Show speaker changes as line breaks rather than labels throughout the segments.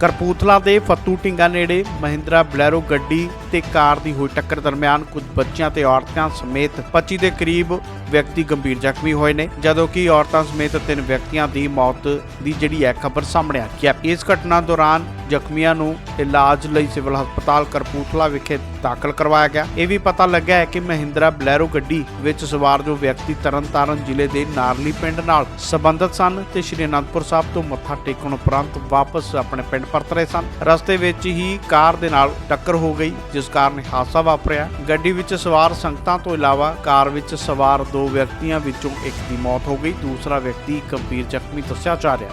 ਕਰਪੂਥਲਾ ਦੇ ਫੱਤੂ ਢਿੰਗਾ ਨੇੜੇ ਮਹਿੰਦਰਾ ਬਲੈਰੋ ਗੱਡੀ ਤੇ ਕਾਰ ਦੀ ਹੋਈ ਟੱਕਰ ਦਰਮਿਆਨ ਕੁਝ ਬੱਚਿਆਂ ਤੇ ਔਰਤਾਂ ਸਮੇਤ 25 ਦੇ ਕਰੀਬ ਵਿਅਕਤੀ ਗੰਭੀਰ ਜ਼ਖਮੀ ਹੋਏ ਨੇ, ਜਦੋਂ ਕਿ ਔਰਤਾਂ ਸਮੇਤ ਤਿੰਨ ਵਿਅਕਤੀਆਂ ਦੀ ਮੌਤ ਦੀ ਜਿਹੜੀ ਹੈ ਖਬਰ ਸਾਹਮਣੇ ਆ ਹੈ। ਇਸ ਘਟਨਾ ਦੌਰਾਨ ਜ਼ਖਮੀਆਂ ਨੂੰ ਇਲਾਜ ਲਈ ਸਿਵਲ ਹਸਪਤਾਲ ਕਰਪੂਥਲਾ ਵਿਖੇ ਦਾਖਲ ਕਰਵਾਇਆ ਗਿਆ। ਇਹ ਵੀ ਪਤਾ ਲੱਗਾ ਹੈ ਕਿ ਮਹਿੰਦਰਾ ਬਲੈਰੋ ਗੱਡੀ ਵਿੱਚ ਸਵਾਰ ਜੋ ਵਿਅਕਤੀ ਤਰਨਤਾਰਨ ਜ਼ਿਲ੍ਹੇ ਦੇ ਨਾਰਲੀ ਪਿੰਡ ਨਾਲ ਸੰਬੰਧਿਤ ਸਨ ਤੇ ਸ਼੍ਰੀ ਅਨੰਦਪੁਰ ਸਾਹਿਬ ਤੋਂ ਮੱਥਾ ਟੇਕਣ ਉਪਰੰਤ ਵਾਪਸ ਆਪਣੇ ਪਿੰਡ ਪਰਤ ਰਹੇ ਸਨ। ਰਸਤੇ ਵਿੱਚ ਹੀ ਕਾਰ ਦੇ ਨਾਲ ਟੱਕਰ ਹੋ ਗਈ, ਜਿਸ ਕਾਰਨ ਹਾਦਸਾ ਵਾਪਰਿਆ। ਗੱਡੀ ਵਿੱਚ ਸਵਾਰ ਸੰਗਤਾਂ ਤੋਂ ਇਲਾਵਾ ਕਾਰ ਵਿੱਚ ਸਵਾਰ ਦੋ ਵਿਅਕਤੀਆਂ ਵਿੱਚੋਂ ਇੱਕ ਦੀ ਮੌਤ ਹੋ ਗਈ ਦੂਸਰਾ ਵਿਅਕਤੀ ਗੰਭੀਰ ਜ਼ਖਮੀ ਦੱਸਿਆ ਜਾ ਰਿਹਾ।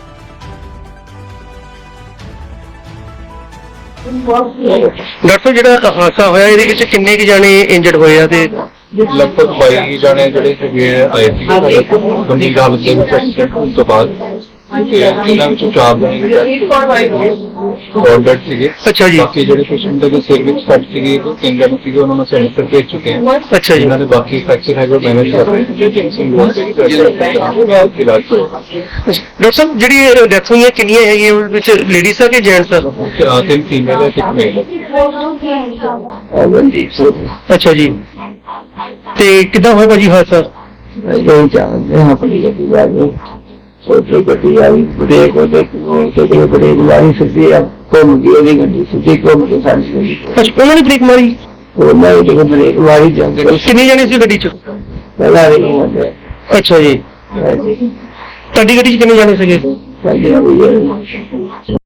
ਡਾਕਟਰ ਸਾਹਿਬ ਜਿਹੜਾ ਹਾਦਸਾ ਹੋਇਆ ਇਹਦੇ ਵਿੱਚ ਕਿੰਨੇ ਕੁ ਜਾਣੇ ਇੰਜਰਡ ਹੋਏ ਆ ਤੇ
ਲਗਭਗ 22 ਜਾਣੇ ਜਿਹੜੇ ਸੀਗੇ ਆਏ ਸੀ ਗੰਭੀਰ ਹਾਲਤ ਦੇ ਵਿੱਚ ਐਕਸੀਡੈਂਟ ਹੋਣ ਤੋਂ ਬਾਅਦ ਇਹਨਾਂ ਵਿੱਚ ਚਾਰ ਔਰਡਰ ਸੀਗੇ।
ਅੱਛਾ ਜੀ।
ਬਾਕੀ ਜਿਹੜੇ ਪੇਸ਼ੈਂਟ ਦੇ ਸਿਰ ਵਿੱਚ ਫੈਕਟ ਸੀਗੀ ਉਹ ਕਿੰਗਰ ਨੂੰ ਸੀਗੇ ਉਹਨਾਂ ਨੂੰ ਸੈਂਟਰ ਭੇਜ ਚੁੱਕੇ ਹਨ
ਅੱਛਾ ਜੀ।
ਇਹਨਾਂ ਦੇ ਬਾਕੀ ਫੈਕਚਰ ਹੈਗਾ ਮੈਨੇਜ ਕਰ ਰਹੇ ਹਨ
ਡਾਕਟਰ ਸਾਹਿਬ ਜਿਹੜੀ ਡੈਥ ਹੋਈ ਹੈ ਕਿੰਨੀਆਂ ਹੈਗੀਆਂ? ਉਹਦੇ ਵਿੱਚ ਲੇਡੀਜ਼ ਆ ਕਿ ਜੈਂਟਸ ਆ?
ਤਿੰਨ ਫੀਮੇਲ ਹੈ ਇੱਕ ਮੇਲ ਆਲਰੇਡੀ ਸੋ
ਅੱਛਾ ਜੀ। ਤੇ ਕਿੱਦਾਂ ਹੋਇਆ ਭਾਜੀ ਹਾਦਸਾ?
ਇਹ ਜਾਣਦੇ ਹਾਂ ਪੁਲਿਸ ਦੀ ਗੱਲ सोचो गति आई ब्रेक हो देखो ब्रेक वाली सीधी अब घूम गई ओदी गड्डी सीधी घूम के सारी गई
ਅੱਛਾ ਉਹਨਾਂ ਨੇ ਬ੍ਰੇਕ ਮਾਰੀ
वो मैं देखो ब्रेक वाली जाके
ਕਿੰਨੇ ਜਾਣੇ ਸੀ ਗੱਡੀ 'ਚ
पहला नहीं होते
ਅੱਛਾ ਜੀ ਤੁਹਾਡੀ ਗੱਡੀ 'ਚ ਕਿੰਨੇ ਜਾਣੇ ਸੀਗੇ
पहले हुई